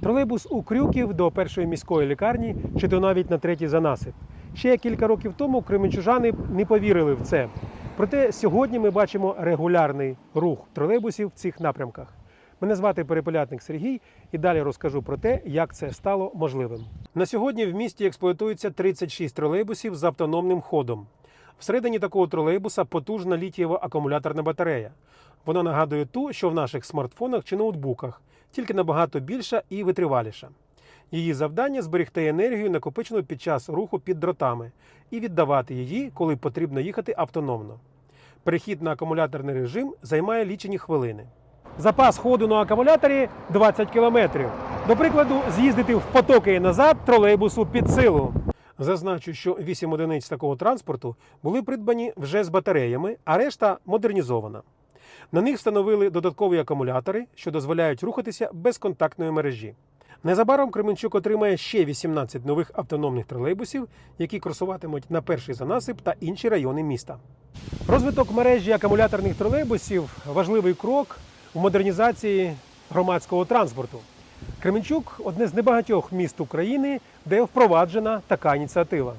Тролейбус у Крюків до першої міської лікарні чи то навіть на третій занасип. Ще кілька років тому кременчужани не повірили в це. Проте сьогодні ми бачимо регулярний рух тролейбусів в цих напрямках. Мене звати Перепелятник Сергій і далі розкажу про те, як це стало можливим. На сьогодні в місті експлуатується 36 тролейбусів з автономним ходом. Всередині такого тролейбуса потужна літієва акумуляторна батарея. Вона нагадує ту, що в наших смартфонах чи ноутбуках, тільки набагато більша і витриваліша. Її завдання зберегти енергію, накопичену під час руху під дротами, і віддавати її, коли потрібно їхати автономно. Перехід на акумуляторний режим займає лічені хвилини. Запас ходу на акумуляторі 20 км. До прикладу, з'їздити в потоки і назад тролейбусу під силу. Зазначу, що 8 одиниць такого транспорту були придбані вже з батареями, а решта модернізована. На них встановили додаткові акумулятори, що дозволяють рухатися без контактної мережі. Незабаром Кременчук отримає ще 18 нових автономних тролейбусів, які кросуватимуть на перший занасип та інші райони міста. Розвиток мережі акумуляторних тролейбусів важливий крок у модернізації громадського транспорту. Кременчук одне з небагатьох міст України, де впроваджена така ініціатива.